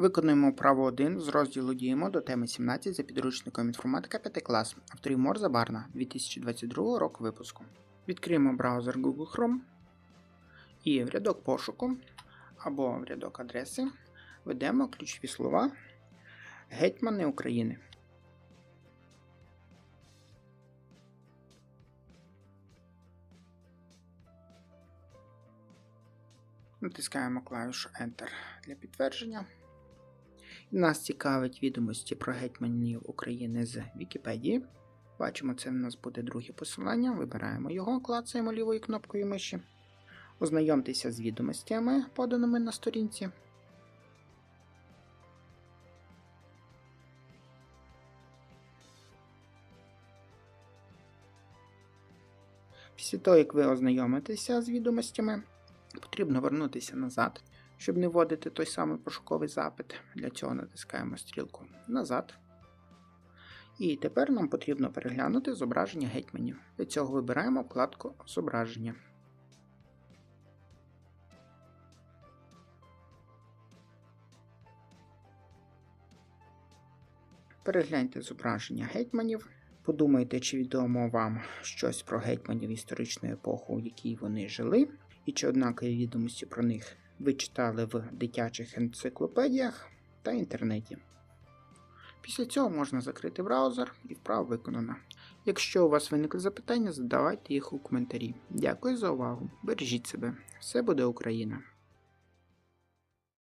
Виконуємо право 1 з розділу Діємо до теми 17 за підручником інформатика 5 клас авторів Морза Барна 2022 року випуску. Відкриємо браузер Google Chrome і в рядок пошуку або в рядок адреси введемо ключові слова Гетьмани України. Натискаємо клавішу Enter для підтвердження. Нас цікавить відомості про гетьманів України з Вікіпедії. Бачимо, це в нас буде друге посилання. Вибираємо його, клацаємо лівою кнопкою миші. Ознайомтеся з відомостями, поданими на сторінці. Після того, як ви ознайомитеся з відомостями, потрібно вернутися назад, щоб не вводити той самий пошуковий запит. Для цього натискаємо стрілку назад. І тепер нам потрібно переглянути зображення гетьманів. Для цього вибираємо вкладку Зображення. Перегляньте зображення гетьманів. Подумайте, чи відомо вам щось про гетьманів історичної епохи, в якій вони жили, і чи однакові відомості про них ви читали в дитячих енциклопедіях та інтернеті. Після цього можна закрити браузер і вправа виконана. Якщо у вас виникли запитання, задавайте їх у коментарі. Дякую за увагу. Бережіть себе. Все буде Україна!